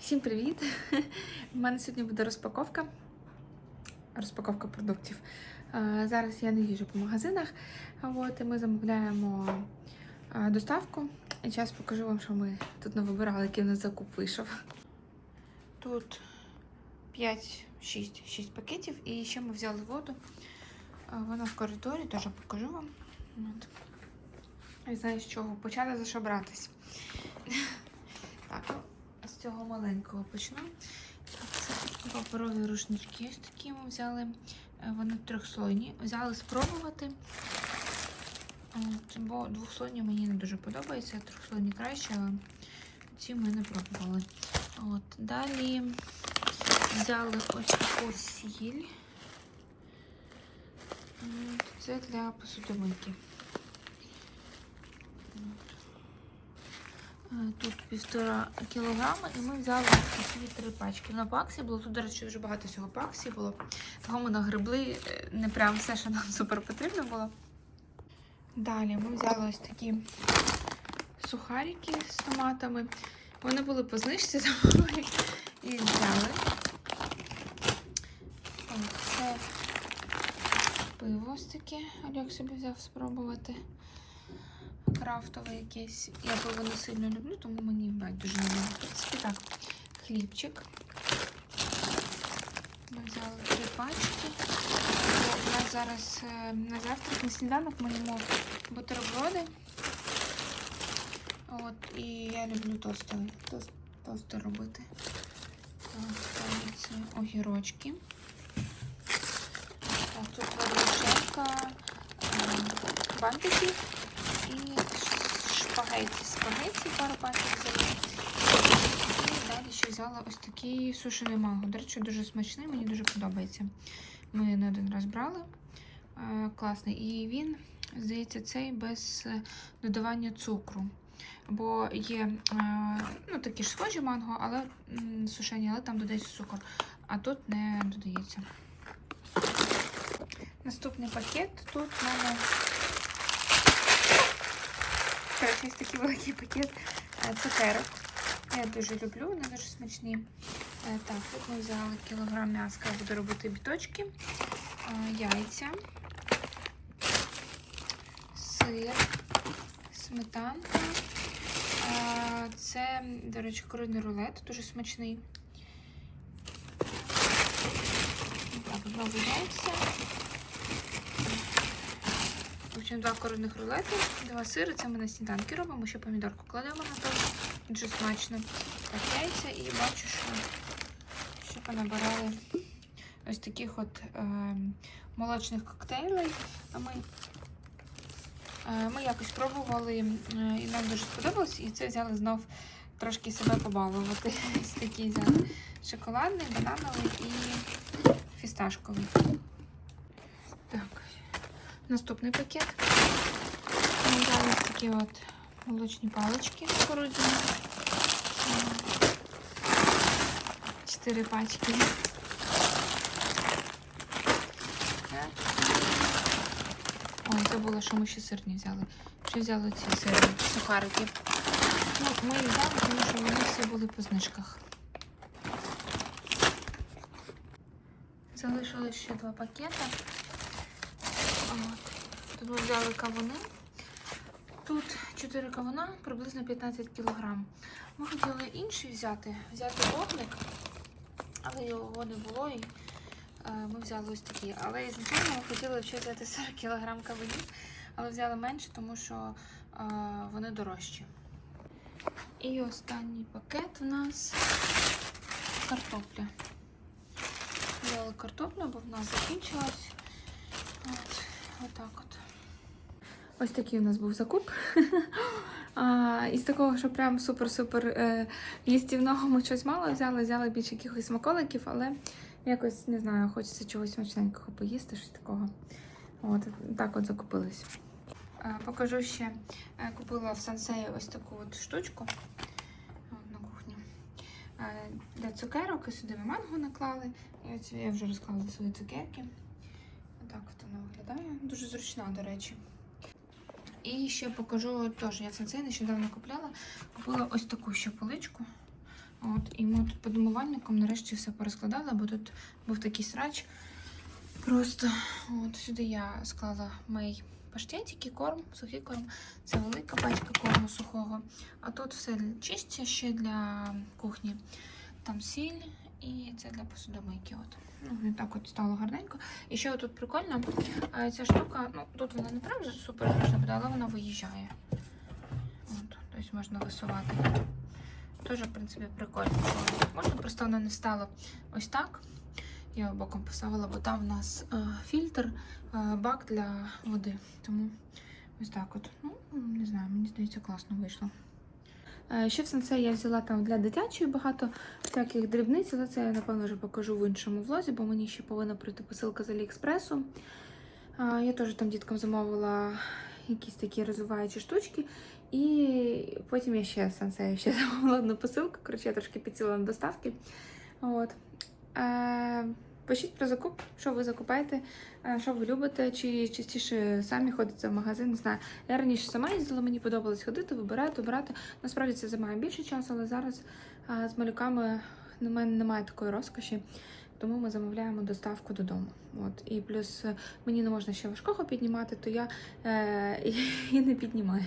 Всім привіт! У мене сьогодні буде розпаковка. Розпаковка продуктів. Е, Зараз я не їжджу по магазинах. От, і ми замовляємо е, доставку. І зараз покажу вам, що ми тут не вибирали, який у нас закуп вийшов. Тут 5, 6, 6 пакетів. І ще ми взяли воду. Е, Вона в коридорі, теж покажу вам. От. І знаю, з чого почати за що братись. Так, цього маленького почну. Це паперові рушнички ось такі ми взяли. Е, Вони трьохслойні. Взяли спробувати. Бо двохслойні мені не дуже подобаються, трьохслойні краще, але ці ми не пробували. От, Далі взяли ось таку сіль. Це для посудомийки. Е, Тут півтора кілограма, і ми взяли такі три пачки. На паксі було тут, до речі, дуже багато всього паксі було. Того ми нагребли е, не прям все, що нам супер потрібно було. Далі ми взяли ось такі сухарики з томатами. Вони були по знижці, ми їх взяли. Це пиво ось таке. Олег собі взяв спробувати крафтове якесь. Я пиво не сильно люблю, тому мені байдуже не. В принципі, так, хлібчик. Ми взяли три пачки. У нас зараз е, на завтрак, на сніданок ми їмо бутерброди. От, і я люблю тостовий, тост, тости робити. Так, це огірочки. Так, тут водичка, бантики і шпагеті. Спагеті пару пачок взяли. І далі ще взяла ось такий сушений манго. До речі, дуже смачний, мені дуже подобається. Ми не один раз брали. Е, Класний. І він, здається, цей без е, додавання цукру. Бо є е, ну, такі ж схожі манго, але сушені, але там додається цукор. А тут не додається. Наступний пакет. Тут в мене Коротше, є такий великий пакет е, цукерок. Я дуже люблю, вони дуже смачні. Е, Так, тут ми взяли кілограм м'яска, я буду робити біточки, Е, яйця, сир, сметанка. Це, до речі, куриний рулет, дуже смачний. Так, знову яйця. Общем, два куриних рулети, два сири. Це ми на сніданки робимо, ще помідорку кладемо на то. Дуже смачно. Так, яйця і бачу, що ще понабирали ось таких от е, молочних коктейлей. А ми, е, ми якось пробували е, і нам дуже сподобалось. І це взяли знов трошки себе побалувати. Ось такі взяли шоколадний, банановий і фісташковий. Так. Наступний пакет. Взяли такі от молочні палички кукурудзяні. Чотири пачки. Ой, забула, що ми ще сирні взяли. Ще взяли ці сирні сухарики. Ну, ми їх взяли, тому що вони всі були по знижках. Залишилось ще два пакети. От. Тут ми взяли кавуни. Тут 4 кавуна, приблизно 15 кг. Ми хотіли інший взяти, взяти оглик, але його не було і е, ми взяли ось такі. Але ізначально ми хотіли ще взяти 40 кг кавунів, але взяли менше, тому що е, вони дорожчі. І останній пакет у нас картопля. Взяли картоплю, бо в нас закінчилась. Отак от. Ось такий у нас був закуп. А, із такого, що прям супер-супер е, їстівного ми щось мало взяли, взяли більше якихось смаколиків, але якось не знаю, хочеться чогось смачненького поїсти, щось такого. От, так от закупились. Е, покажу ще, е, купила в сансеї ось таку от штучку от, на кухні. Е, для цукерок і сюди ми манго наклали. І ось я вже розклала свої цукерки. Так от вона виглядає. Дуже зручна, до речі. І ще покажу теж, я сенсей нещодавно купляла. Купила ось таку ще поличку. От, і ми тут під умивальником нарешті все порозкладали, бо тут був такий срач. Просто от сюди я склала мій паштетики, корм, сухий корм. Це велика пачка корму сухого. А тут все чисте ще для кухні. Там сіль і це для посудомийки. От. Ну, так от стало гарненько. І ще тут прикольно, ця штука, ну тут вона не прям супер зручна буде, але вона виїжджає. От, тобто можна висувати. Теж, в принципі, прикольно. Можна просто воно не стало ось так. Я боком поставила, бо там в нас е, фільтр, е, бак для води. Тому ось так от. Ну, не знаю, мені здається, класно вийшло. Е, Ще в сенсей я взяла там для дитячої багато всяких дрібниць, але це я напевно вже покажу в іншому влозі, бо мені ще повинна прийти посилка з Аліекспресу. Я теж там діткам замовила якісь такі розвиваючі штучки. І потім я ще сенсею ще замовила одну посилку. Коротше, я трошки підсіла на доставки. От. Пишіть про закуп, що ви закупаєте, е, що ви любите, чи частіше самі ходите в магазин. Не знаю. Я раніше сама їздила, мені подобалось ходити, вибирати, обирати. Насправді це займає більше часу, але зараз е, з малюками на мене немає такої розкоші. Тому ми замовляємо доставку додому. От. І плюс е, мені не можна ще важкого піднімати, то я е, і не піднімаю.